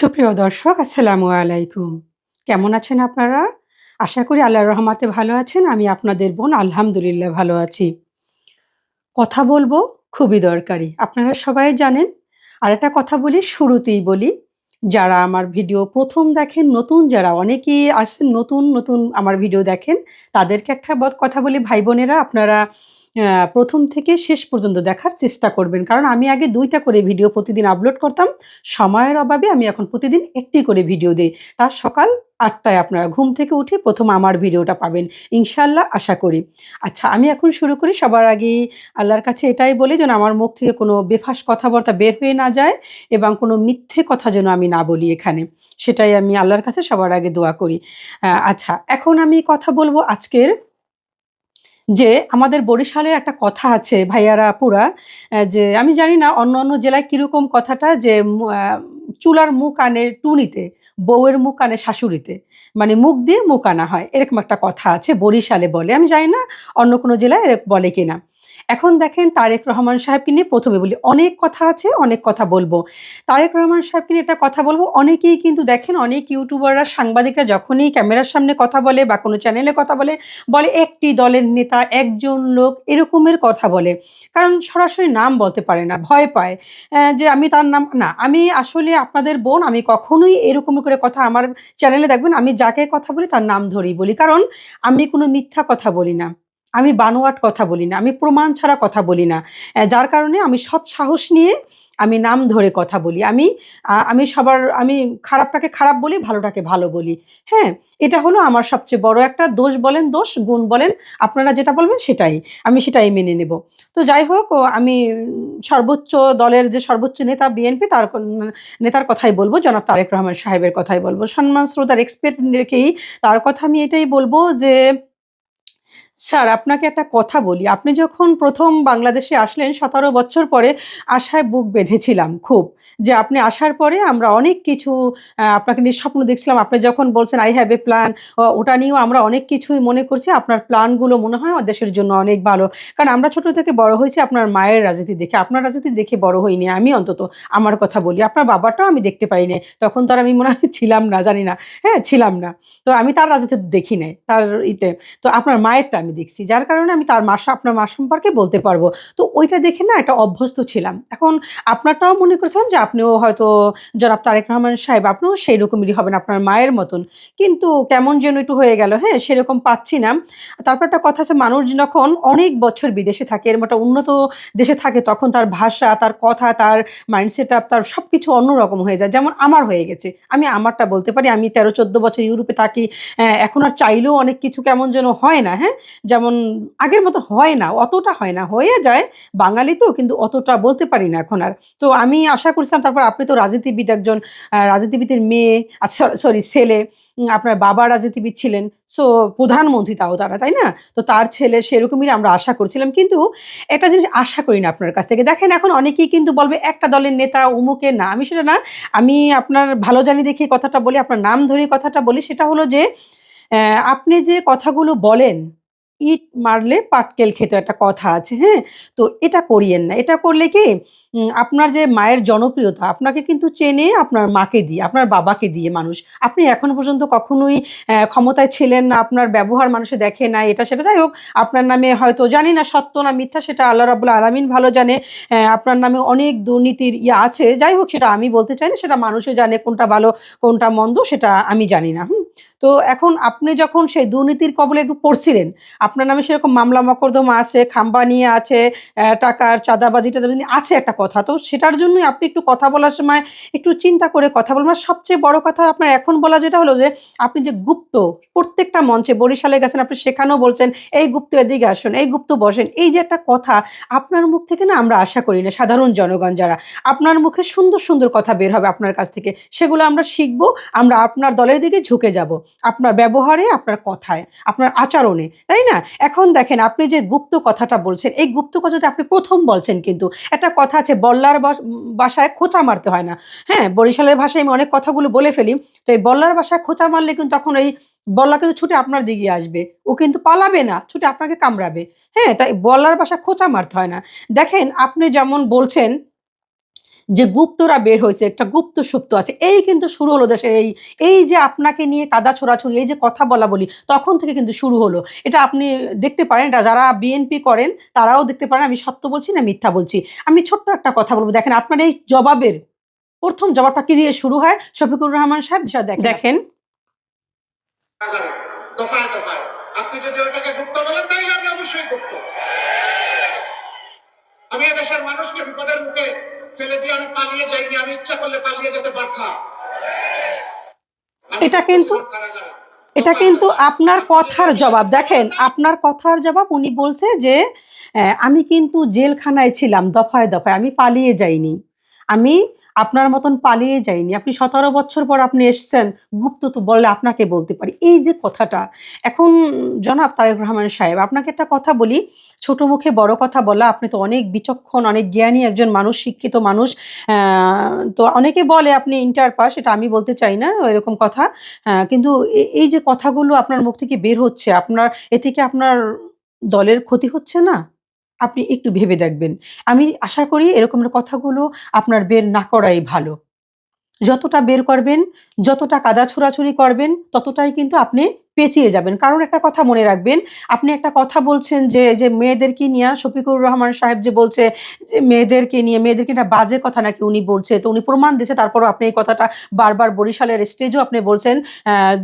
সুপ্রিয় দর্শক, আসসালামু আলাইকুম। কেমন আছেন আপনারা? আশা করি আল্লাহর রহমাতে ভালো আছেন, আমি আপনাদের বোন আলহামদুলিল্লাহ ভালো আছি। কথা বলব খুবই দরকারি, আপনারা সবাই জানেন। আর একটা কথা বলি, শুরুতেই বলি, যারা আমার ভিডিও প্রথম দেখেন, নতুন, যারা অনেকেই আসছেন নতুন নতুন আমার ভিডিও দেখেন, তাদেরকে একটা কথা বলি, ভাই বোনেরা, আপনারা প্রথম থেকে শেষ পর্যন্ত দেখার চেষ্টা করবেন। কারণ আমি আগে দুইটা করে ভিডিও প্রতিদিন আপলোড করতাম। সময়ের অভাবে আমি এখন প্রতিদিন একটি করে ভিডিও দিই। তার সকাল আটটায় আপনারা ঘুম থেকে উঠে প্রথম আমার ভিডিওটা পাবেন। ইনশাল্লাহ আশা করি। আচ্ছা আমি এখন শুরু করি। সবার আগে আল্লাহর কাছে এটাই বলি যেন আমার মুখ থেকে কোনো বেফাস কথাবার্তা বের হয়ে না যায় এবং কোনো মিথ্যে কথা যেন আমি না বলি এখানে। সেটাই আমি আল্লাহর কাছে সবার আগে দোয়া করি। আচ্ছা এখন আমি কথা বলব আজকের যে আমাদের বরিশালে একটা কথা আছে, ভাইয়ারা আপুরা যে আমি জানি না অন্য অন্য জেলায় কীরকম কথাটা, যে চুলার মুখ আনে টুনিতে, বউয়ের মুখ আনে শাশুড়িতে মানে মুখ দিয়ে মুখ আনা হয়, এরকম একটা কথা আছে বরিশালে বলে। আমি জানি না অন্য কোনো জেলায় বলে কিনা। এখন দেখেন তারেক রহমান সাহেবকে নিয়ে প্রথমে বলি, অনেক কথা আছে, অনেক কথা বলব। তারেক রহমান সাহেবকে নিয়ে একটা কথা বলব, অনেকেই কিন্তু দেখেন, অনেক ইউটিউবাররা, সাংবাদিকরা যখনই ক্যামেরার সামনে কথা বলে বা কোনো চ্যানেলে কথা বলে বলে একটি দলের নেতা, একজন লোক এরকমের কথা বলে। কারণ সরাসরি নাম বলতে পারে না, ভয় পায়। যে আমি তার নাম, না, আমি আসলে আপনাদের বোন, আমি কখনোই এরকম করে কথা আমার চ্যানেলে দেখবেন, আমি যাকে কথা বলি তার নাম ধরেই বলি। কারণ আমি কোনো মিথ্যা কথা বলি না। আমি বানোয়াট কথা বলি না, আমি প্রমাণ ছাড়া কথা বলি না। যার কারণে আমি সৎ সাহস নিয়ে আমি নাম ধরে কথা বলি। আমি আমি সবার, আমি খারাপটাকে খারাপ বলি, ভালোটাকে ভালো বলি। হ্যাঁ এটা হলো আমার সবচেয়ে বড় একটা দোষ বলেন, দোষ, গুণ বলেন, আপনারা যেটা বলবেন সেটাই। আমি সেটাই মেনে নেব। তো যাই হোক আমি সর্বোচ্চ দলের যে সর্বোচ্চ নেতা বিএনপি, তার নেতার কথাই বলব, জনাব তারেক রহমান সাহেবের কথাই বলব। সম্মান শ্রোতার এক্সপেক্ট রেখেই তার কথা আমি এটাই বলব যে স্যার, আপনাকে একটা কথা বলি। আপনি যখন প্রথম বাংলাদেশে আসলেন, সতেরো বছর পরে আশায় বুক বেঁধেছিলাম খুব যে আপনি আসার পরে আমরা অনেক কিছু আপনাকে নিয়ে স্বপ্ন দেখছিলাম। আপনি যখন বলছেন আই হ্যাভ এ প্ল্যান ওটা নিয়েও আমরা অনেক কিছুই মনে করছি। আপনার প্ল্যানগুলো মনে হয় দেশের জন্য অনেক ভালো। কারণ আমরা ছোট থেকে বড় হয়েছি, আপনার মায়ের রাজনীতি দেখে। আপনার রাজনীতি দেখে বড় হইনি আমি অন্তত, আমার কথা বলি। আপনার বাবাটাও আমি দেখতে পারি না তখন তো আর আমি মনে হয় ছিলাম না, জানি না। হ্যাঁ ছিলাম না। তো আমি তার রাজনীতি দেখি নাই, তার ইতে। তো আপনার মায়েরটা আমি দেখছি, যার কারণে আমি তার মা আপনার মা সম্পর্কে বলতে পারব। তো ওইটা দেখে না একটা অভ্যস্ত ছিলাম। এখন আপনারটাও মনে করেছিলাম যে আপনিও হয়তো জনাব তারেক রহমান সাহেব, আপনিও সেই রকমেরই হবেন আপনার মায়ের মতন। কিন্তু কেমন যেন একটু হয়ে গেল হ্যাঁ সেরকম পাচ্ছি না। তারপর একটা কথা আছে, মানুষ যখন অনেক বছর বিদেশে থাকে এরকম একটা উন্নত দেশে থাকে, তখন তার ভাষা, তার কথা, তার মাইন্ডসেট আপ তার সব কিছু অন্যরকম হয়ে যায়। যেমন আমার হয়ে গেছে। আমি আমারটা বলতে পারি, আমি তেরো, চোদ্দ বছর ইউরোপে থাকি এখন আর চাইলেও অনেক কিছু কেমন যেন হয় না হ্যাঁ? যেমন আগের মতো হয় না, অতটা হয় না, হয়ে যায় বাঙালি তো, কিন্তু অতটা বলতে পারি না এখন আর। তো আমি আশা করছিলাম, তারপর আপনি তো রাজনীতিবিদ একজন রাজনীতিবিদের মেয়ে সরি ছেলে আপনার বাবা রাজনীতিবিদ ছিলেন, সো প্রধানমন্ত্রী তাও তারা, তাই না? তো তার ছেলে সেরকমই আমরা আশা করছিলাম, কিন্তু একটা জিনিস আশা করি না আপনার কাছ থেকে। দেখেন এখন অনেকেই কিন্তু বলবে, একটা দলের নেতা উমুকে না, আমি সেটা না, আমি আপনার ভালো জানি দেখে কথাটা বলি, আপনার নাম ধরে কথাটা বলি, সেটা হলো যে আপনি যে কথাগুলো বলেন ইট মারলে পাটকেল খেতে একটা কথা আছে হ্যাঁ? তো এটা করিয়েন না। এটা করলে কি আপনার যে মায়ের জনপ্রিয়তা, আপনাকে কিন্তু চেনে আপনার মাকে দিয়ে, আপনার বাবাকে দিয়ে মানুষ। আপনি এখনও পর্যন্ত কখনোই ক্ষমতায় ছিলেন না, আপনার ব্যবহার মানুষে দেখে না এটা সেটা যাই হোক, আপনার নামে হয়তো জানি না সত্য না মিথ্যা, সেটা আল্লাহ রাবুল আলমিন ভালো জানে আপনার নামে অনেক দুর্নীতির ইয়ে আছে। যাই হোক, সেটা আমি বলতে চাই না, সেটা মানুষে জানে কোনটা ভালো, কোনটা মন্দ, সেটা আমি জানি না, হুম? তো এখন আপনি যখন সেই দুর্নীতির কবলে একটু পড়ছিলেন, আপনার নামে সেরকম মামলা মকদ্দমা আছে, খাম্বা নিয়ে আছে টাকার চাঁদাবাজি টাদাবাজি আছে একটা কথা, তো সেটার জন্যই আপনি একটু কথা বলার সময় একটু চিন্তা করে কথা বলবেন সবচেয়ে বড় কথা আপনার এখন বলা যেটা হলো যে, আপনি যে গুপ্ত, প্রত্যেকটা মঞ্চে বরিশালে গেছেন, আপনি সেখানেও বলছেন, এই গুপ্ত এদিকে আসুন, এই গুপ্ত বসেন। এই যে একটা কথা, আপনার মুখ থেকে না আমরা আশা করি না, সাধারণ জনগণ যারা, আপনার মুখে সুন্দর সুন্দর কথা বের হবে আপনার কাছ থেকে, সেগুলো আমরা শিখব, আমরা আপনার দলের দিকে ঝুঁকে যাব। আপনার ব্যবহারে, আপনার কথায়, আপনার আচরণে, তাই না? এখন দেখেন আপনি যে গুপ্ত কথাটা বলছেন, এই গুপ্ত কথাটা আপনি প্রথম বলছেন কিন্তু, একটা কথা আছে বল্লার বাস- বাসায় খোঁচা মারতে হয় না। হ্যাঁ বরিশালের ভাষায় আমি অনেক কথাগুলো বলে ফেলি, তো এই বল্লার বাসায় খোঁচা মারলে কিন্তু তখন এই বল্লা কিন্তু ছুটে আপনার দিকে আসবে। ও কিন্তু পালাবে না, ছুটে আপনাকে কামড়াবে। হ্যাঁ তাই বল্লার বাসায় খোঁচা মারতে হয় না। দেখেন আপনি যেমন বলছেন যে গুপ্তরা বের হয়েছে একটা গুপ্ত সুপ্ত আছে এই কিন্তু শুরু হলো দেশের এই এই যে আপনাকে নিয়ে কাদা ছোড়াছুড়ি এই যে কথা বলা বলি তখন থেকে কিন্তু শুরু হলো। এটা আপনি দেখতে পারেন এটা যারা বিএনপি করেন তারাও দেখতে পারেন আমি সত্য বলছি না মিথ্যা বলছি। আমি ছোট্ট একটা কথা বলব দেখেন আপনার এই জবাবের প্রথম জবাবটা কি দিয়ে শুরু হয়? শফিকুর রহমান সাহেব যা দেখেন। দেখেন। দফায় দফায় আপনি যদি ওটাকে গুপ্ত বলেন তাইলে আমি অবশ্যই গুপ্ত। আমি এদেশের মানুষকে বিপদের মুখে ফেলে দিয়ে আমি পালিয়ে যাইনি আমি ইচ্ছা করলে পালিয়ে যেতে পারতাম। এটা কিন্তু- এটা কিন্তু আপনার কথার জবাব। দেখেন আপনার কথার জবাব উনি বলছে যে আমি কিন্তু জেলখানায় ছিলাম দফায় দফায়। আমি পালিয়ে যাইনি। আমি আপনার মতন পালিয়ে যাইনি আপনি সতেরো বছর পর আপনি এসছেন গুপ্ত তো বললে আপনাকে বলতে পারি। এই যে কথাটা, এখন জনাব তারেক রহমান সাহেব, আপনাকে একটা কথা বলি, ছোট মুখে বড় কথা বলা, আপনি তো অনেক বিচক্ষণ, অনেক জ্ঞানী একজন মানুষ, শিক্ষিত মানুষ তো অনেকে বলে আপনি ইন্টার পাস, এটা আমি বলতে চাই না, এরকম কথা কিন্তু এই যে কথাগুলো আপনার মুখ থেকে বের হচ্ছে, আপনার, এ থেকে আপনার দলের ক্ষতি হচ্ছে না? আপনি একটু ভেবে দেখবেন। আমি আশা করি এরকম কথাগুলো আপনার বের না করাই ভালো। যতটা বের করবেন, যতটা কাদা ছোড়াছুড়ি করবেন, ততটাই কিন্তু আপনি পেঁচিয়ে যাবেন। কারণ একটা কথা মনে রাখবেন, আপনি একটা কথা বলছেন যে যে মেয়েদেরকে নিয়ে শফিকুর রহমান সাহেব যে বলছে যে মেয়েদেরকে নিয়ে, মেয়েদেরকে একটা বাজে কথা নাকি উনি বলছে, তো উনি প্রমাণ দিয়েছে, তারপরও আপনি এই কথাটা বারবার বরিশালের স্টেজও আপনি বলছেন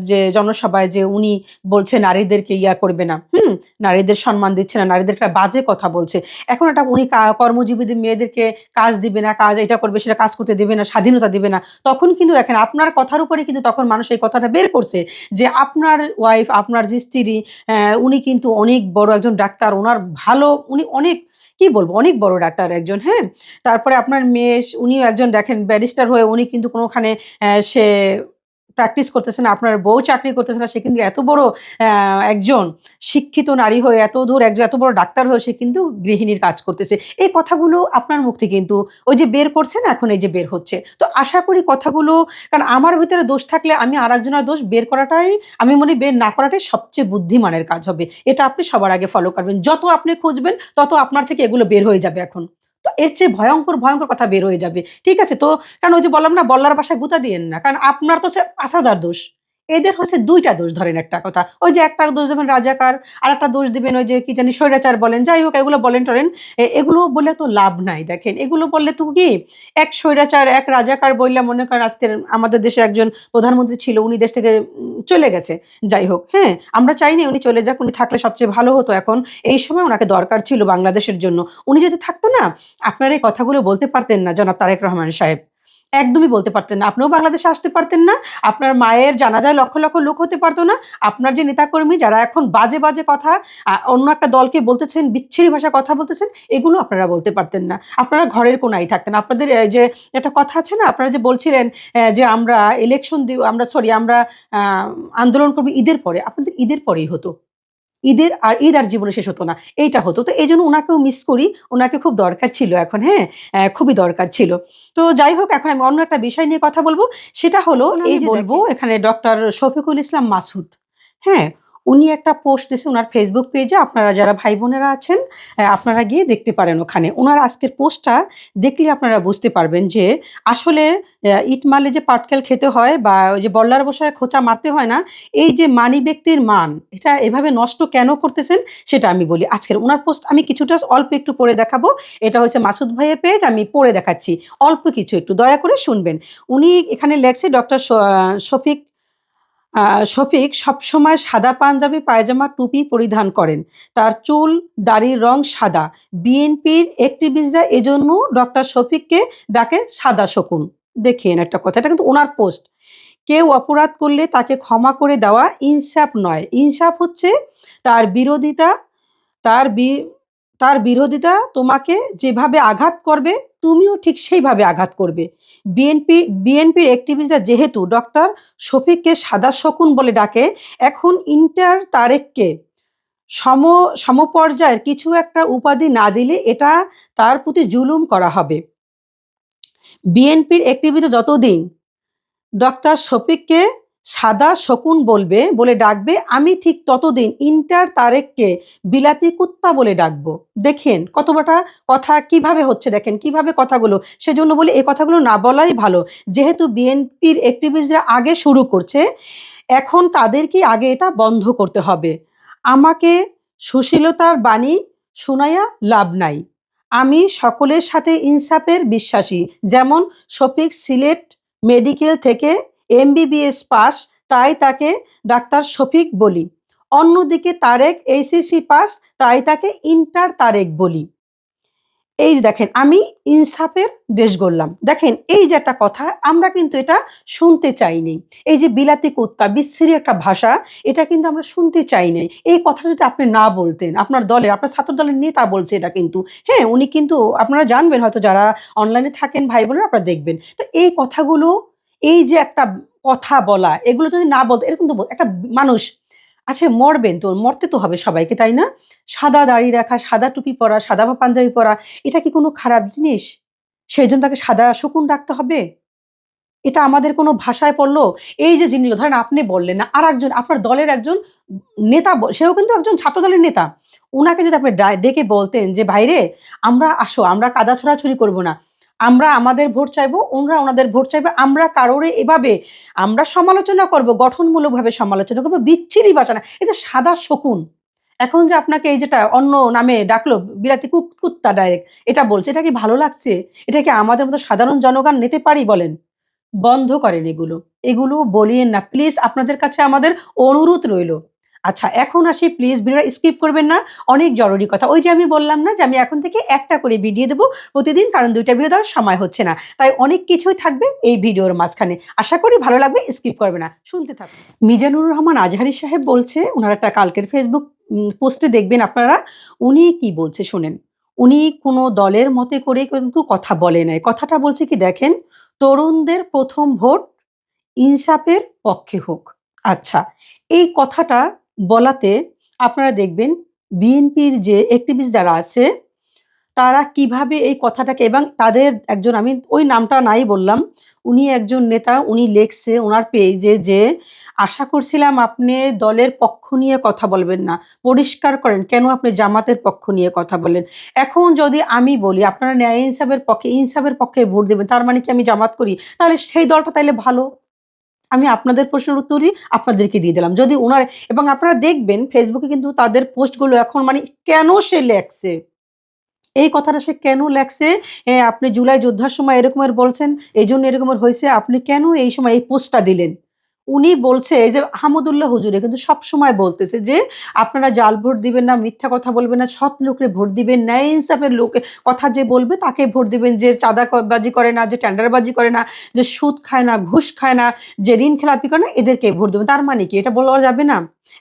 যে জনসভায় যে উনি বলছে নারীদেরকে ইয়া করবে না। হুম, নারীদের সম্মান দিচ্ছে না নারীদের একটা বাজে কথা বলছে। এখন একটা উনি কর্মজীবীদের মেয়েদেরকে কাজ দিবে না, কাজ এটা করবে, সেটা কাজ করতে দিবে না, স্বাধীনতা দিবে না, তখন কিন্তু দেখেন আপনার কথার উপরে কিন্তু তখন মানুষ এই কথাটা বের করছে যে আপনার ওয়াইফ আপনার যে স্ত্রী উনি কিন্তু অনেক বড় একজন ডাক্তার। ওনার ভালো, উনি অনেক, কি বলব, অনেক বড় ডাক্তার একজন হ্যাঁ? তারপরে আপনার মেয়ে, উনিও একজন দেখেন ব্যারিস্টার হয়ে উনি কিন্তু কোনোখানে সে প্র্যাকটিস করতেছে না, আপনার বউ চাকরি করতেছে না, সে কিন্তু এত বড় একজন শিক্ষিত নারী হয়ে, এত দূর একজন, এত বড় ডাক্তার হয়ে সে কিন্তু গৃহিণীর কাজ করতেছে। এই কথাগুলো আপনার মুখ থেকে কিন্তু ওই যে বের করছে না, এখন এই যে বের হচ্ছে। তো আশা করি কথাগুলো, কারণ আমার ভিতরে দোষ থাকলে আমি আর একজনের দোষ বের করাটাই, আমি মনে বের না করাটাই সবচেয়ে বুদ্ধিমানের কাজ হবে। এটা আপনি সবার আগে ফলো করবেন। যত আপনি খুঁজবেন, তত আপনার থেকে এগুলো বের হয়ে যাবে এখন। তো এর চেয়ে ভয়ঙ্কর ভয়ঙ্কর কথা বের হয়ে যাবে। ঠিক আছে, তো কারণ ওই যে বললাম না, বল্লার বাসায় গুতা দিয়েন না। কারণ আপনার তো সে পাঁচ হাজার দোষ। এদের হচ্ছে দুইটা দোষ ধরেন একটা কথা। ওই যে একটা দোষ দেবেন রাজাকার আর একটা দোষ দেবেন ওই যে কি জানি স্বৈরাচার বলেন, যাই হোক এগুলো বলেন টলেন এগুলো বলে তো লাভ নাই দেখেন। এগুলো বললে তো কি, এক স্বৈরাচার, এক রাজাকার বললে মনে করেন আজকের আমাদের দেশে একজন প্রধানমন্ত্রী ছিল, উনি দেশ থেকে চলে গেছে, যাই হোক হ্যাঁ আমরা চাইনি উনি চলে যাক, উনি থাকলে সবচেয়ে ভালো হতো এখন। এই সময় ওনাকে দরকার ছিল বাংলাদেশের জন্য। উনি যদি থাকতো না, আপনারা এই কথাগুলো বলতে পারতেন না, জনাব তারেক রহমান সাহেব। একদমই বলতে পারতেন না। আপনিও বাংলাদেশে আসতে পারতেন না, আপনার মায়ের জানাজায় লক্ষ লক্ষ লোক হতে পারতো না। আপনার যে নেতাকর্মী যারা এখন বাজে বাজে কথা অন্য একটা দলকে বলতেছেন, বিচ্ছিরি ভাষা কথা বলতেছেন, এগুলো আপনারা বলতে পারতেন না। আপনারা ঘরের কোনায় থাকতেন। আপনাদের যে একটা কথা আছে না, আপনারা যে বলছিলেন যে আমরা ইলেকশন আমরা সরি আমরা আন্দোলন করব ঈদের পরে, আপনাদের ঈদের পরেই হতো। ঈদের আর ঈদ আর জীবনে শেষ হতো না। এইটা হতো। তো এই জন্য ওনাকেও মিস করি। ওনাকে খুব দরকার ছিল এখন হ্যাঁ? খুবই দরকার ছিল। তো যাই হোক এখন আমি অন্য একটা বিষয় নিয়ে কথা বলব। সেটা হলো এই বলব এখানে ডক্টর শফিকুল ইসলাম মাসুদ হ্যাঁ? উনি একটা পোস্ট দিয়েছে ওনার ফেসবুক পেজে আপনারা যারা ভাই বোনেরা আছেন আপনারা গিয়ে দেখতে পারেন ওখানে। ওনার আজকের পোস্টটা দেখলে আপনারা বুঝতে পারবেন যে আসলে ইট মারলে যে পাটকেল খেতে হয় বা ওই যে বল্লার বসায় খোঁচা মারতে হয় না, এই যে মানি ব্যক্তির মান, এটা এভাবে নষ্ট কেন করতেছেন সেটা আমি বলি। আজকের ওনার পোস্ট আমি কিছুটা অল্প একটু পড়ে দেখাবো। এটা হচ্ছে মাসুদ ভাইয়ের পেজ আমি পড়ে দেখাচ্ছি। অল্প কিছু একটু, দয়া করে শুনবেন। উনি এখানে লেখছে ডক্টর শফিক শফিক সবসময় সাদা পাঞ্জাবি, পায়জামা, টুপি পরিধান করেন। তার চুল, দাড়ির রং সাদা। বিএনপির অ্যাক্টিভিস্টরা এজন্য ডক্টর শফিককে ডাকে সাদা শকুন। দেখেন একটা কথা, এটা কিন্তু ওনার পোস্ট। কেউ অপরাধ করলে তাকে ক্ষমা করে দেওয়া ইনসাফ নয়। ইনসাফ হচ্ছে তার বিরোধিতা, তার তার বিরোধিতা তোমাকে যেভাবে আঘাত করবে, তুমিও ঠিক সেইভাবে আঘাত করবে। বিএনপি, বিএনপির অ্যাক্টিভিস্টরা যেহেতু ডক্টর শফিককে সাদা শকুন বলে ডাকে, এখন ইন্টার তারেককে সম, সমপর্যায়ের কিছু একটা উপাধি না দিলে এটা তার প্রতি জুলুম করা হবে। বিএনপির অ্যাক্টিভিস্ট যতদিন ডক্টর শফিককে সাদা শকুন বলবে, বলে ডাকবে, আমি ঠিক ততদিন ইন্টার তারেককে বিলাতি কুত্তা বলে ডাকবো। দেখেন কতটা কথা কীভাবে হচ্ছে, দেখেন কীভাবে কথাগুলো, সেজন্য বলি এই কথাগুলো না বলাই ভালো। যেহেতু বিএনপির অ্যাক্টিভিস্টরা আগে শুরু করছে, এখন তাদেরকে আগে এটা বন্ধ করতে হবে। আমাকে সুশীলতার বাণী শোনাইয়া লাভ নাই। আমি সকলের সাথে ইনসাফের বিশ্বাসী, যেমন শফিক সিলেট মেডিকেল থেকে এমবিবিএস পাস তাই তাকে ডাক্তার শফিক বলি। অন্যদিকে তারেক এইচএসসি পাস তাই তাকে ইন্টার তারেক বলি। এই দেখেন, আমি ইনসাফের দেশ গড়লাম। দেখেন, এই যে একটা কথা, আমরা কিন্তু এটা শুনতে চাইনি। এই যে বিলাতি কুত্তা বিচ্ছিরি একটা ভাষা, এটা কিন্তু আমরা শুনতে চাই এই কথা যদি আপনি না বলতেন, আপনার দলের আপনার ছাত্র দলের নেতা বলছে এটা কিন্তু হ্যাঁ উনি কিন্তু, আপনারা জানবেন হয়তো যারা অনলাইনে থাকেন ভাই বোনেরা আপনারা দেখবেন। তো এই কথাগুলো এই যে একটা কথা বলা, এগুলো যদি না বলতে, এরকম তো একটা মানুষ আচ্ছা মরবেন তো, মরতে তো হবে সবাইকে, তাই না? সাদা দাড়ি রাখা, সাদা টুপি পরা, সাদা বা পাঞ্জাবি পরা, এটা কি কোনো খারাপ জিনিস? সেই জন্য তাকে সাদা শকুন ডাকতে হবে? এটা আমাদের কোনো ভাষায় পড়ল? এই যে জিনিসগুলো, ধরেন আপনি বললেন না আর একজন আপনার দলের একজন নেতা সেও কিন্তু একজন ছাত্র দলের নেতা। ওনাকে যদি আপনি ডেকে বলতেন যে, ভাইরে, আমরা আসো, আমরা কাদা ছড়াছড়ি করব না। আমরা আমাদের ভোট চাইব, ওনারা ওনাদের ভোট চাইবে, আমরা কারোরে এভাবে আমরা সমালোচনা করব, গঠনমূলকভাবে সমালোচনা করব, বিচ্ছিরি ভাষা না যে সাদা শকুন, এখন যে আপনাকে এই যেটা অন্য নামে ডাকলো বিরাতি কুত্তা ডাইরেক্ট এটা বলছে, এটা কি ভালো লাগছে? এটা কি আমাদের মতো সাধারণ জনগণ নিতে পারি বলেন? বন্ধ করেন এগুলো। এগুলো বলিয়েন না। প্লিজ আপনাদের কাছে আমাদের অনুরোধ রইল। আচ্ছা এখন আসি প্লিজ ভিডিওটা স্কিপ করবেন না, অনেক জরুরি কথা। ওই যে আমি বললাম না যে আমি এখন থেকে একটা করে ভিডিও দেবো প্রতিদিন, কারণ দুইটা ভিডিও দেওয়ার সময় হচ্ছে না। তাই অনেক কিছুই থাকবে এই ভিডিওর মাঝখানে। আশা করি ভালো লাগবে স্কিপ করবে না। শুনতে থাকুন। মিজানুর রহমান আজহারি সাহেব বলছে, ওনার একটা কালকের ফেসবুক পোস্টে দেখবেন আপনারা, উনি কি বলছে শোনেন? উনি কোনো দলের মতে করে কিন্তু কথা বলে নাই। কথাটা বলছে কি, দেখেন, তরুণদের প্রথম ভোট ইনসাফের পক্ষে হোক। আচ্ছা এই কথাটা বলাতে আপনারা দেখবেন বিএনপির যে অ্যাক্টিভিস্ট যারা আছে, তারা কীভাবে এই কথাটাকে এবং তাদের একজন, আমি ওই নামটা নাই বললাম, উনি একজন নেতা, উনি লেখছে ওনার পেজে যে, আশা করছিলাম আপনি দলের পক্ষ নিয়ে কথা বলবেন না। পরিষ্কার করেন, কেন আপনি জামাতের পক্ষ নিয়ে কথা বলেন এখন যদি আমি বলি, আপনারা ন্যায় ইনসাফের পক্ষে ইনসাফের পক্ষে ভোট দেবেন, তার মানে কি আমি জামাত করি? তাহলে সেই দলটা তাইলে ভালো। আমি আপনাদের প্রশ্নের উত্তরই আপনাদেরকে দিয়ে দিলাম। যদি ওনার এবং আপনারা দেখবেন ফেসবুকে কিন্তু তাদের পোস্টগুলো এখন মানে কেন সে লেখছে? এই কথাটা সে কেন লেখছে? আপনি জুলাই যোদ্ধার সময় এরকমের বলছেন এই জন্য এরকমের হয়েছে, আপনি কেন এই সময় এই পোস্টটা দিলেন? উনি বলছে যে আহমদুল্লাহ হুজুরে কিন্তু সব সময় বলতেছে যে, আপনারা জাল ভোট দিবেন না, মিথ্যা কথা বলবেন না, সৎ লোকরে ভোট দিবেন ন্যায় ইনসাফের লোকে, কথা যে বলবে তাকে ভোট দিবেন, যে চাঁদাবাজি করে না, যে টেন্ডারবাজি করে না, যে সুদ খায় না, ঘুষ খায় না, যে ঋণ খেলাপি করে না, এদেরকে ভোট দেবেন। তার মানে কি? এটা বলা যাবে না?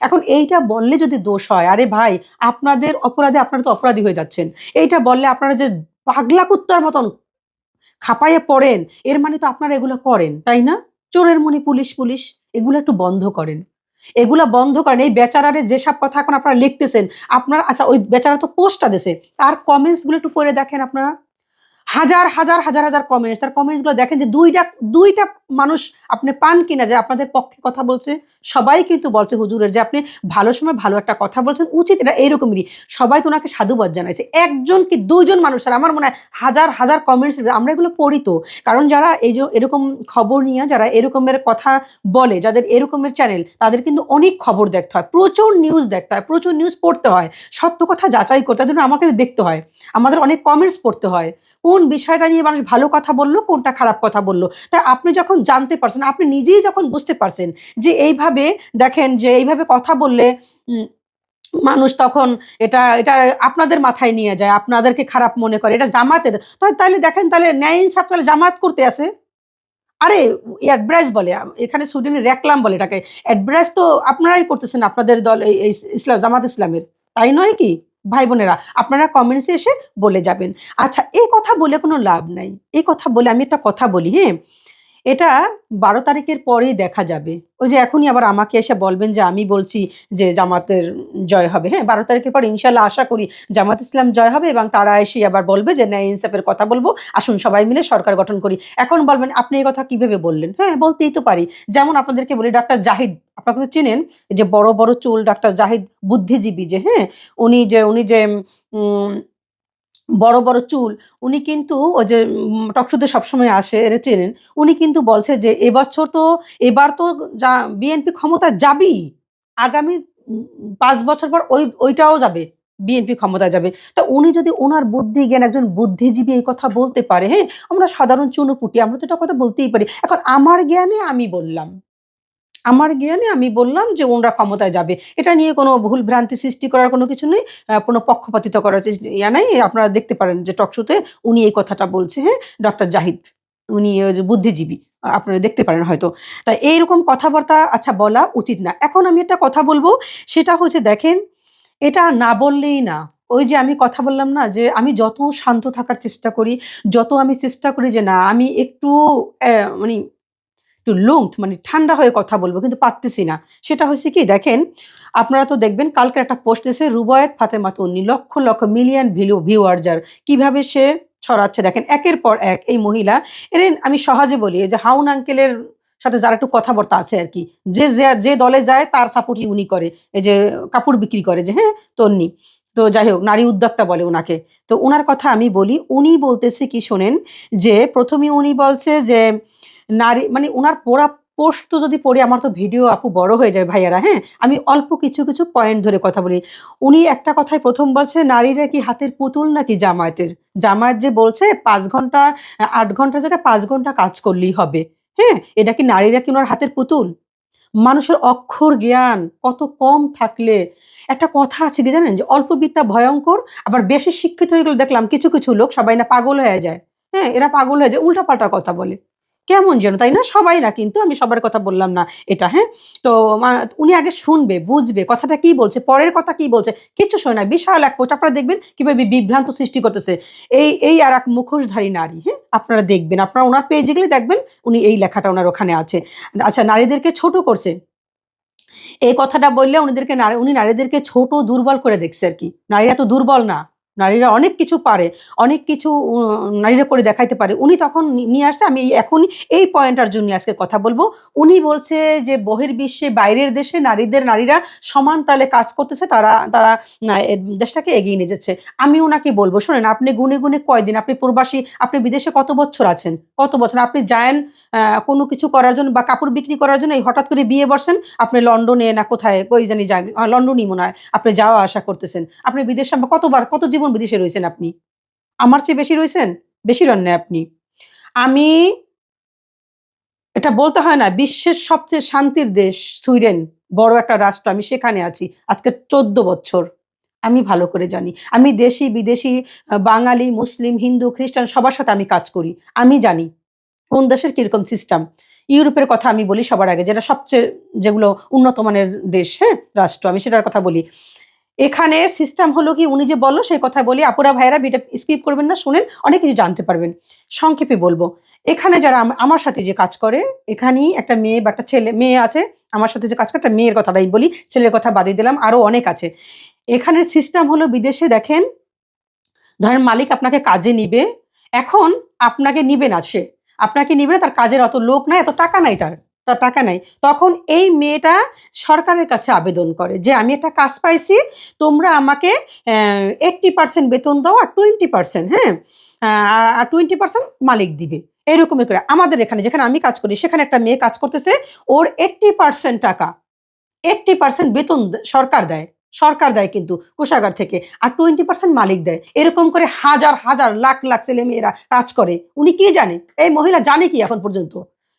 এখন এইটা বললে যদি দোষ হয়, আরে ভাই, আপনাদের অপরাধে আপনারা তো অপরাধী হয়ে যাচ্ছেন। এইটা বললে আপনারা যে পাগলা কুত্তার মতন খাপাইয়ে পড়েন, এর মানে তো আপনারা এগুলো করেন, তাই না? চোরের মনি পুলিশ পুলিশ, এগুলো একটু বন্ধ করেন। এগুলা বন্ধ করেন। এই বেচারারে যেসব কথা এখন আপনারা লিখতেছেন, আপনার আচ্ছা ওই বেচারা তো পোস্টটা দিছে, তার কমেন্টসগুলো একটু পড়ে দেখেন আপনারা। হাজার হাজার হাজার হাজার কমেন্টস তার কমেন্টসগুলো দেখেন যে দুইটা দুইটা মানুষ আপনি পান কিনা, যে আপনাদের পক্ষে কথা বলছে, সবাই কিন্তু বলছে, হুজুরের যে আপনি ভালো সময় ভালো একটা কথা বলছেন, উচিত এটা এরকমই সবাই তো ওনাকে সাধুবাদ জানাইছে। একজন কি দুইজন মানুষ? মানুষের আমার মনে হয় হাজার হাজার কমেন্টস আমরা এগুলো পড়ি তো। কারণ যারা এই যে এরকম খবর নিয়ে, যারা এরকমের কথা বলে, যাদের এরকমের চ্যানেল তাদের কিন্তু অনেক খবর দেখতে হয়। প্রচুর নিউজ দেখতে হয়, প্রচুর নিউজ পড়তে হয়। সত্য কথা যাচাই করতে জন্য আমাকে দেখতে হয়। আমাদের অনেক কমেন্টস পড়তে হয়। কোন বিষয়টা নিয়ে মানুষ ভালো কথা বলল, কোনটা খারাপ কথা বলল। তাই আপনি যখন জানতে পারছেন, আপনি নিজেই যখন বুঝতে পারছেন যে এইভাবে দেখেন যে এইভাবে কথা বললে মানুষ তখন এটা এটা আপনাদের মাথায় নিয়ে যায়, আপনাদেরকে খারাপ মনে করে, এটা জামাতের। তাহলে দেখেন তাহলে ন্যায় ইনসাফ তাহলে জামাত করতে আছে। আরে, অ্যাডভাইস বলে এখানে সুইডেনে র্যাকলাম বলে এটাকে। অ্যাডভাইস তো আপনারাই করতেছেন, আপনাদের দল এই ইসলাম, জামাত ইসলামের। তাই নয় কি? ভাই বোনেরা আপনারা কমেন্টসে এসে বলে যাবেন। আচ্ছা এই কথা বলে কোনো লাভ নাই। এই কথা বলে আমি একটা কথা বলি হ্যাঁ? এটা বারো তারিখের পরেই দেখা যাবে। ওই যে এখনই আবার আমাকে এসে বলবেন যে আমি বলছি যে জামাতের জয় হবে। হ্যাঁ বারো তারিখের পর ইনশাল্লাহ আশা করি জামাত ইসলাম জয় হবে এবং তারা এসে আবার বলবে যে ন্যায় ইনসাফের কথা বলব। আসুন সবাই মিলে সরকার গঠন করি। এখন বলবেন, আপনি এই কথা কীভাবে বললেন? হ্যাঁ বলতেই তো পারি। যেমন আপনাদেরকে বলি, ডাক্তার জাহিদ আপনাকে তো চেনেন যে বড় বড় চুল, ডাক্তার জাহিদ বুদ্ধিজীবী যে হ্যাঁ উনি যে উনি যে বড় বড় চুল, উনি কিন্তু ওই যে টকশুতে সবসময় আসে, এরা চেনেন, উনি কিন্তু বলছে যে, এবছর তো, এবার তো যা, বিএনপি ক্ষমতা যাবেই। আগামী পাঁচ বছর পর ওই, ওইটাও যাবে, বিএনপি ক্ষমতায় যাবে। তা উনি যদি ওনার বুদ্ধি জ্ঞান একজন বুদ্ধিজীবী এই কথা বলতে পারে হ্যাঁ? আমরা সাধারণ চুনোপুটি আমরা তো এটা কথা বলতেই পারি। এখন আমার জ্ঞানে আমি বললাম আমার জ্ঞানে আমি বললাম যে ওনরা ক্ষমতায় যাবে। এটা নিয়ে কোনো ভুল ভ্রান্তি সৃষ্টি করার কোনো কিছু নেই কোনো পক্ষপাতিত করার ইয়া নাই। আপনারা দেখতে পারেন যে টকশোতে উনি এই কথাটা বলছে হ্যাঁ ডক্টর জাহিদ। উনি বুদ্ধিজীবী আপনারা দেখতে পারেন হয়তো। তা এইরকম কথাবার্তা আচ্ছা বলা উচিত না। এখন আমি একটা কথা বলব, সেটা হচ্ছে দেখেন, এটা না বললেই না। ওই যে আমি কথা বললাম না যে আমি যত শান্ত থাকার চেষ্টা করি, যত আমি চেষ্টা করি যে না, আমি একটু মানে একটু লুংথ মানে ঠান্ডা হয়ে কথা বলব, কিন্তু পারতেছি না। সেটা হয়েছে কি, দেখেন, আপনারা তো দেখবেন কালকে একটা পোস্ট এসে রুবায়ত ফাতেমা তন্নি lakh lakh million view viewer যার কীভাবে সে ছড়াচ্ছে, দেখেন, একের পর এক এই মহিলা। এর আমি সহজে বলি যে হাউন আঙ্কেলের সাথে যারা একটু কথাবার্তা আছে আর কি, যে যে- যে দলে যায়, তার সাপোর্টই উনি করে, এই যে কাপড় বিক্রি করে, যে হ্যাঁ তন্নি। তো যাই হোক, নারী উদ্যোক্তা বলে ওনাকে তো ওনার কথা আমি বলি, উনি বলতেছে কি শোনেন, যে প্রথমে উনি বলছে যে নারী মানে ওনার পোড়া পোস্ট তো যদি পড়ি, আমার তো ভিডিও আপু বড় হয়ে যায় ভাইয়ারা হ্যাঁ? আমি অল্প কিছু কিছু পয়েন্ট ধরে কথা বলি। উনি একটা কথাই প্রথম বলছে, নারীরা কি হাতের পুতুল নাকি জামায়াতের? জামায়াত যে বলছে, পাঁচ ঘণ্টা, আট ঘণ্টার জায়গায় পাঁচ ঘণ্টা কাজ করলেই হবে। হ্যাঁ? এটা কি নারীরা কি ওনার হাতের পুতুল? মানুষের অক্ষর জ্ঞান কত কম থাকলে। একটা কথা আছে কি জানেন? যে অল্প বিদ্যা ভয়ঙ্কর, আবার বেশি শিক্ষিত হয়ে গেলে দেখলাম কিছু কিছু লোক সবাই না পাগল হয়ে যায়। হ্যাঁ? এরা পাগল হয়ে যায়, উল্টাপাল্টা কথা বলে। কেমন যেন, তাই না? সবাই না কিন্তু, আমি সবার কথা বললাম না এটা হ্যাঁ? তো উনি আগে শুনবে, বুঝবে, কথাটা কি বলছে, পরের কথা কি বলছে, কিচ্ছু শোনে না, বিশাল এক পোস্ট আপনারা দেখবেন কীভাবে বিভ্রান্ত সৃষ্টি করতেছে। এই এই আর এক মুখোশধারী নারী হ্যাঁ? আপনারা দেখবেন, আপনারা ওনার পেজে গেলে দেখবেন, উনি এই লেখাটা ওনার ওখানে আছে। আচ্ছা নারীদেরকে ছোট করছে। এই কথাটা বললে উনিদেরকে উনি নারীদেরকে ছোট দুর্বল করে দেখছে আর কি। নারীরা তো দুর্বল না। নারীরা অনেক কিছু পারে অনেক কিছু নারীরা করে দেখাইতে পারে। উনি তখন নিয়ে আসছে আমি এখন এই পয়েন্টটার জন্য আজকে কথা বলব। উনি বলছে যে বহির্বিশ্বে বাইরের দেশে নারীদের নারীরা সমান তালে কাজ করতেছে তারা তারা দেশটাকে এগিয়ে নিয়ে যাচ্ছে। আমি ওনাকে বলব শোনেন আপনি গুনে গুনে কয়দিন আপনি প্রবাসী আপনি বিদেশে কত বছর আছেন? কত বছর? আপনি যায়েন কোনো কিছু করার জন্য বা কাপড় বিক্রি করার জন্য এই হঠাৎ করে বিয়ে বসছেন আপনি লন্ডনে না কোথায় ওই জানি আহ, লন্ডনই মনে হয় আপনি যাওয়া আসা করতেছেন। আপনি বিদেশ কতবার কত জীবন বিদেশে রয়েছেন আপনি? আমার চেয়ে বেশি রয়েছেন? বেশি রন আপনি। আমি, এটা বলতে হয় না, বিশ্বের সবচেয়ে শান্তির দেশ সুইডেন, বড় একটা রাষ্ট্র, আমি সেখানে আছি, আজকে চোদ্দ বছর। আমি ভালো করে জানি। আমি দেশি, বিদেশি বাঙালি, মুসলিম, হিন্দু, খ্রিস্টান, সবার সাথে আমি কাজ করি, আমি জানি কোন দেশের কীরকম সিস্টেম। ইউরোপের কথা আমি বলি সবার আগে, যেটা সবচেয়ে যেগুলো উন্নত মানের দেশ হ্যাঁ রাষ্ট্র, আমি সেটার কথা বলি। এখানে সিস্টেম হলো কি, উনি যে বলল সেই কথা বলি। আপুরা ভাইরা বিটা স্কিপ করবেন না, শুনেন, অনেক কিছু জানতে পারবেন। সংক্ষেপে বলব, এখানে যারা আমার সাথে যে কাজ করে, এখানেই একটা মেয়ে বা একটা ছেলে, মেয়ে আছে, আমার সাথে যে কাজ করে, একটা মেয়ের কথাটাই বলি, ছেলের কথা বাদই দিলাম আরও অনেক আছে। এখানের সিস্টেম হলো বিদেশে দেখেন, ধরেন মালিক আপনাকে কাজে নিবে, এখন আপনাকে নিবে না সে। আপনাকে নিবে না, তার কাজের অত লোক নাই, এত টাকা নাই তার। তার টাকা নাই। তখন এই মেয়েটা সরকারের কাছে আবেদন করে যে, আমি একটা কাজ পাইছি, তোমরা আমাকে এইট্টি পার্সেন্ট বেতন দাও আর টোয়েন্টি পার্সেন্ট হ্যাঁ? আর টোয়েন্টি পার্সেন্ট মালিক দিবে। এরকমই করে। আমাদের এখানে যেখানে আমি কাজ করি, সেখানে একটা মেয়ে কাজ করতেছে, ওর এইট্টি পার্সেন্ট টাকা এইট্টি পার্সেন্ট বেতন সরকার দেয়। সরকার দেয় কিন্তু কোষাগার থেকে, আর টোয়েন্টি পার্সেন্ট মালিক দেয়। এরকম করে হাজার হাজার, লাখ লাখ ছেলে মেয়েরা কাজ করে। উনি কি জানে? এই মহিলা জানে কি এখন পর্যন্ত?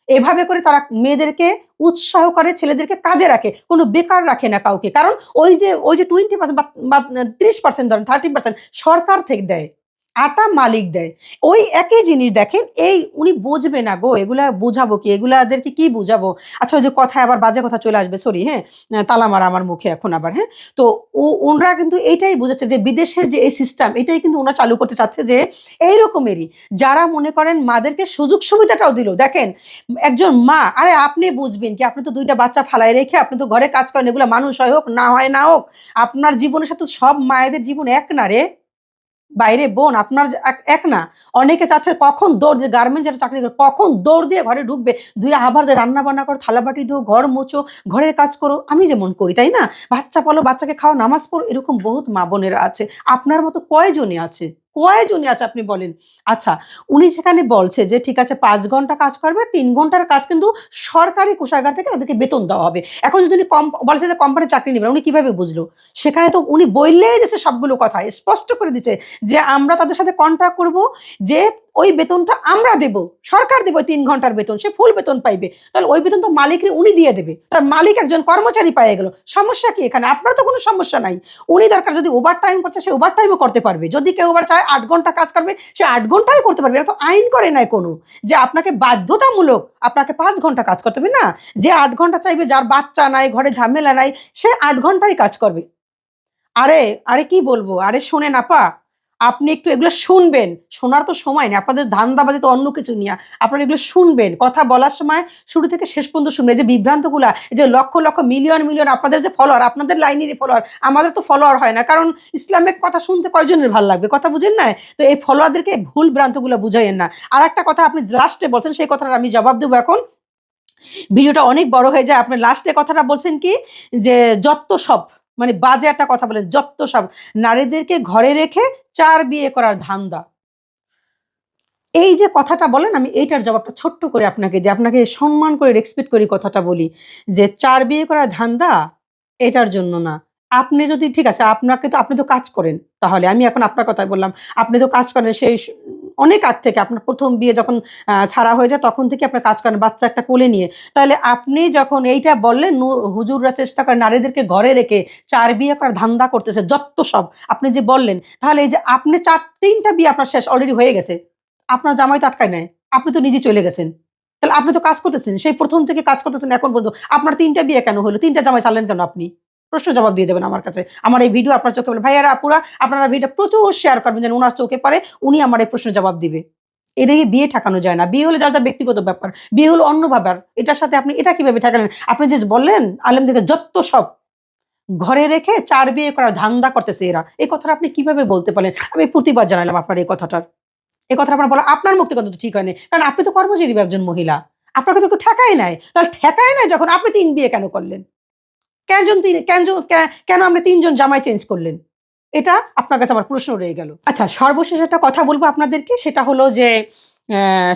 এভাবে করে তারা মেয়েদেরকে উৎসাহ করে, ছেলেদেরকে কাজে রাখে, কোনো বেকার রাখে না কাউকে। কারণ ওই যে ওই যে টোয়েন্টি পার্সেন্ট বা ত্রিশ পার্সেন্ট ধরেন থার্টি পার্সেন্ট সরকার থেকে দেয়। আটা মালিক দেয়। ওই একই জিনিস দেখেন, এই উনি বুঝবে না গো, এগুলা বুঝাবো কি? এগুলাদেরকে কি বুঝাবো? আচ্ছা ওই যে কথায় আবার বাজে কথা চলে আসবে সরি হ্যাঁ তালা মারা আমার মুখে এখন আবার হ্যাঁ? তো ওনারা কিন্তু এটাই বুঝাচ্ছে যে বিদেশের যে এই সিস্টেম এটাই কিন্তু ওনারা চালু করতে চাচ্ছে যে এই রকমেরই যারা মনে করেন মাদেরকে সুযোগ সুবিধাটাও দিল, দেখেন, একজন মা, আরে আপনি বুঝবেন কি, আপনি তো দুইটা বাচ্চা ফালাই রেখে আপনি তো ঘরে কাজ করেন, এগুলো মানুষ হয় হোক, না হয় না হোক, আপনার জীবনের সাথে সব মায়েদের জীবন এক না রে। বাইরে বোন, আপনার এক- না, অনেকে চাচ্ছে কখন দৌড় দিয়ে গার্মেন্টস যারা চাকরি করে, কখন দৌড় দিয়ে ঘরে ঢুকবে, দুই আবার যে রান্না বান্না করো থালা বাটি দিও ঘর মোচো ঘরের কাজ করো, আমি যেমন করি, তাই না? বাচ্চা পালো, বাচ্চাকে খাও নামাজ পড়ো, এরকম বহুত মা বোনেরা আছে, আপনার মতো কয়জনে আছে? কয়জনে আছে আপনি বলেন? আচ্ছা উনি সেখানে বলছে যে, ঠিক আছে, পাঁচ ঘণ্টা কাজ করবে, তিন ঘণ্টার কাজ কিন্তু সরকারি কোষাগার থেকে তাদেরকে বেতন দেওয়া হবে। এখন যদি উনি কম, বলছে যে, কোম্পানি চাকরি নেবেন উনি কীভাবে বুঝলো? সেখানে তো উনি বললেই যে সবগুলো কথা স্পষ্ট করে দিচ্ছে যে, আমরা তাদের সাথে কন্ট্যাক্ট করব যে ওই বেতনটা আমরা দেব, সরকার দেবো তিন ঘণ্টার বেতন, সে ফুল বেতন পাইবে। তাহলে ওই বেতন তো মালিকের উনি দিয়ে দেবে, তার মালিক একজন কর্মচারী পাইয়ে গেল, সমস্যা কি এখানে? আপনার তো কোনো সমস্যা নাই। উনি দরকার যদি ওভার টাইম করছে, সে ওভার টাইমও করতে পারবে। যদি কেউ ওভার চায় আট ঘণ্টা কাজ করবে, সে আট ঘন্টাই করতে পারবে। এটা তো আইন করে নাই কোনো যে আপনাকে বাধ্যতামূলক আপনাকে পাঁচ ঘণ্টা কাজ করতে হবে। না, যে আট ঘণ্টা চাইবে, যার বাচ্চা নাই, ঘরে ঝামেলা নাই, সে আট ঘন্টাই কাজ করবে। আরে আরে কি বলব? আরে শোনে না আপা আপনি একটু এগুলো শুনবেন। শোনার তো সময় নেই। আপনাদের ধান্দাবাজি তো অন্য কিছু নিয়ে আপনারা এগুলো শুনবেন। কথা বলার সময় শুরু থেকে শেষ পর্যন্ত শুনবেন। যে বিভ্রান্তগুলা যে লক্ষ লক্ষ মিলিয়ন মিলিয়ন আপনাদের যে ফলোয়ার, আপনাদের লাইনেরই ফলোয়ার, আমাদের তো ফলোয়ার হয় না। কারণ ইসলামিক কথা শুনতে কয়জনের ভালো লাগবে? কথা বুঝেন না তো এই ফলোয়ারদেরকে ভুল ভ্রান্তগুলো বুঝাইয়েন না। আর একটা কথা আপনি লাস্টে বলছেন, সেই কথাটা আমি জবাব দেবো এখন। ভিডিওটা অনেক বড় হয়ে যায়। আপনি লাস্টে কথাটা বলছেন কি? যে যত সব মানে বাজে একটা কথা বলেন যত সব নারীদেরকে ঘরে রেখে চার বিয়ে করার ধান্দা। এই যে কথাটা বলেন, আমি এইটার জবাবটা ছোট্ট করে আপনাকে দিই। আপনাকে সম্মান করে রেসপেক্ট করি কথাটা বলি যে, চার বিয়ে করার ধান্দা এটার জন্য না। আপনি যদি, ঠিক আছে, আপনাকে তো, আপনি তো কাজ করেন। তাহলে আমি এখন আপনার কথাই বললাম, আপনি তো কাজ করেন, সেই অনেক আগ থেকে আপনার প্রথম বিয়ে যখন ছাড়া হয়ে যায় তখন থেকে আপনার কাজ করেন, বাচ্চা একটা কোলে নিয়ে। তাহলে আপনি যখন এইটা বললেন হুজুররা চেষ্টা করে নারীদেরকে ঘরে রেখে চার বিয়ে করার ধান্দা করতেছে, যত সব, আপনি যে বললেন, তাহলে এই যে আপনি চার, তিনটা বিয়ে আপনার শেষ অলরেডি হয়ে গেছে, আপনার জামাই তো আটকায় নেয় আপনি তো নিজে চলে গেছেন। তাহলে আপনি তো কাজ করতেছেন, সেই প্রথম থেকে কাজ করতেছেন এখন পর্যন্ত, আপনার তিনটা বিয়ে কেন হলো? তিনটা জামাই চালেন কেন আপনি? প্রশ্ন জবাব দিয়ে যাবেন আমার কাছে। আমার এই ভিডিও আপনার চোখে পড়ে ভাইয়ারা, আপুরা, আপনারা ভিডিও প্রচুর শেয়ার করবেন যেন ওনার চোখে পারে উনি আমার এই প্রশ্নের জবাব দিবে। এদিকে বিয়ে ঠেকানো যায় না। বিয়ে হলে যার ব্যক্তিগত ব্যাপার, বিয়ে হলো অন্য ব্যাপার। এটার সাথে আপনি, এটা কীভাবে ঠেকালেন? আপনি যে বললেন আলেমদেরকে যত সব, ঘরে রেখে চার বিয়ে করার ধান্দা করতেছে এরা। এই কথাটা আপনি কীভাবে বলতে পারেন? আমি প্রতিবাদ জানালাম আপনার এই কথাটার। এই কথাটা আপনার বলা, আপনার মুক্তি কিন্তু ঠিক হয়নি। কারণ আপনি তো কর্মজীবী একজন মহিলা। আপনাকে তো কেউ ঠেকাই নাই। তাহলে ঠেকাই নাই যখন, আপনি তিন বিয়ে কেন করলেন? কেন তিন, কেন কে- কেন আপনি তিনজন জামাই চেঞ্জ করলেন? এটা আপনার কাছে আমার প্রশ্ন রয়ে গেল। আচ্ছা সর্বশেষ একটা কথা বলব আপনাদেরকে, সেটা হলো যে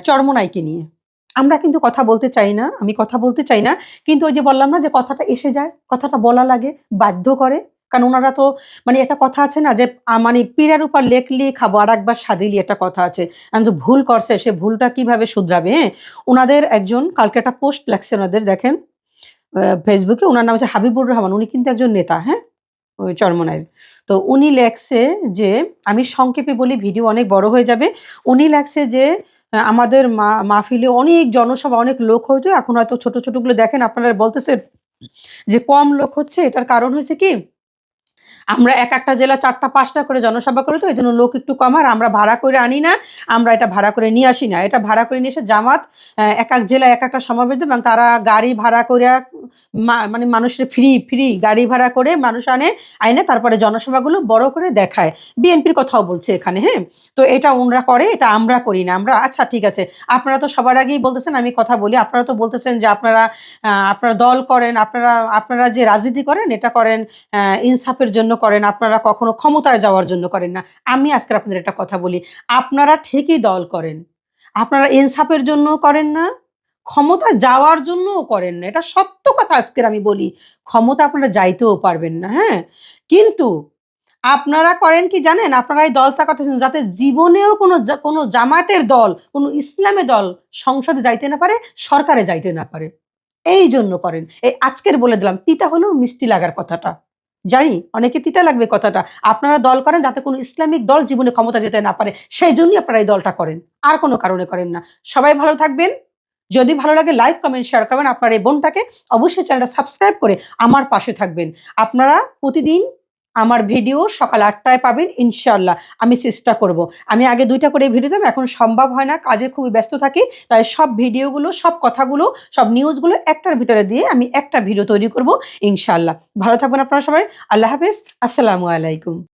চরমোনাইকে নিয়ে। আমরা কিন্তু কথা বলতে চাই না, আমি কথা বলতে চাই না, কিন্তু ওই যে বললাম না যে কথাটা এসে যায়, কথাটা বলা লাগে, বাধ্য করে। কারণ ওনারা তো মানে একটা কথা আছে না যে মানে পীড়ার উপর লেখলি খাব, আর একবার সাদিলি একটা কথা আছে। যে ভুল করছে, সে ভুলটা কীভাবে শুধরাবে হ্যাঁ? ওনাদের একজন, কালকে একটা পোস্ট লাগছে ওনাদের, দেখেন। ফেসবুকে ওনার নাম হচ্ছে হাবিবুর রহমান। উনি কিন্তু একজন নেতা হ্যাঁ? ওই চরমনাইয়ের তো উনি লেখছে যে, আমি সংক্ষেপে বলি, ভিডিও অনেক বড় হয়ে যাবে। উনি লেখছে যে আমাদের মা, মাহফিলে অনেক জনসভা, অনেক লোক হয়তো এখন হয়তো ছোট ছোটগুলো দেখেন, আপনারা বলতেছেন যে কম লোক হচ্ছে। এটার কারণ হয়েছে কি? আমরা এক একটা জেলা চারটা, পাঁচটা করে জনসভা করি তো এই জন্য লোক একটু কম। আর আমরা ভাড়া করে আনি না, আমরা এটা ভাড়া করে নিয়ে আসি না। এটা ভাড়া করে নিয়ে এসে জামাত এক এক জেলায় এক একটা সমাবেশ দেবে এবং তারা গাড়ি ভাড়া করে মানে মানুষের ফ্রি ফ্রি গাড়ি ভাড়া করে মানুষ আনে, আইনে তারপরে জনসভাগুলো বড় করে দেখায়। বিএনপির কথাও বলছে এখানে হ্যাঁ? তো এটা ওনরা করে, এটা আমরা করি না। আমরা আচ্ছা ঠিক আছে। আপনারা তো সবার আগেই বলতেছেন, আমি কথা বলি। আপনারা তো বলতেছেন যে আপনারা আপনারা দল করেন, আপনারা আপনারা যে রাজনীতি করেন, এটা করেন ইনসাফের জন্য করেন, আপনারা কখনো ক্ষমতায় যাওয়ার জন্য করেন না। আমি আজকে আপনাদের একটা কথা বলি, আপনারা ঠিকই দল করেন। আপনারা ইনসাফের জন্য করেন না ক্ষমতা যাওয়ার জন্যও করেন না। এটা সত্য কথা আজকের আমি বলি। ক্ষমতা আপনারা যাইতেও পারবেন না হ্যাঁ? কিন্তু আপনারা করেন কি জানেন? আপনারা এই দলটা করতেছেন যাতে জীবনেও কোনো কোনো জামাতের দল, কোনো ইসলামের দল সংসদে যাইতে না পারে, সরকারে যাইতে না পারে। এই জন্য করেন। এই আজকের বলে দিলাম, তিতা হলেও মিষ্টি লাগার কথাটা। জানি, অনেকে তিতা লাগবে কথাটা। আপনারা দল করেন যাতে কোনো ইসলামিক দল জীবনে ক্ষমতা যেতে না পারে। সেই জন্যই আপনারা এই দলটা করেন। আর কোনো কারণে করেন না। সবাই ভালো থাকবেন। যদি ভালো লাগে লাইক কমেন্ট শেয়ার করবেন। আপনার এই বোনটাকে অবশ্যই চ্যানেলটা সাবস্ক্রাইব করে আমার পাশে থাকবেন। আপনারা প্রতিদিন আমার ভিডিও সকাল আটটায় পাবেন ইনশাল্লাহ আমি চেষ্টা করব। আমি আগে দুইটা করে ভিডিও দিতাম এখন সম্ভব হয় না, কাজে খুবই ব্যস্ত থাকি, তাই সব ভিডিওগুলো সব কথাগুলো, সব নিউজগুলো একটার ভিতরে দিয়ে আমি একটা ভিডিও তৈরি করব ইনশাল্লাহ ভালো থাকবেন আপনারা সবাই। আল্লাহ হাফিজ। আসসালামু আলাইকুম।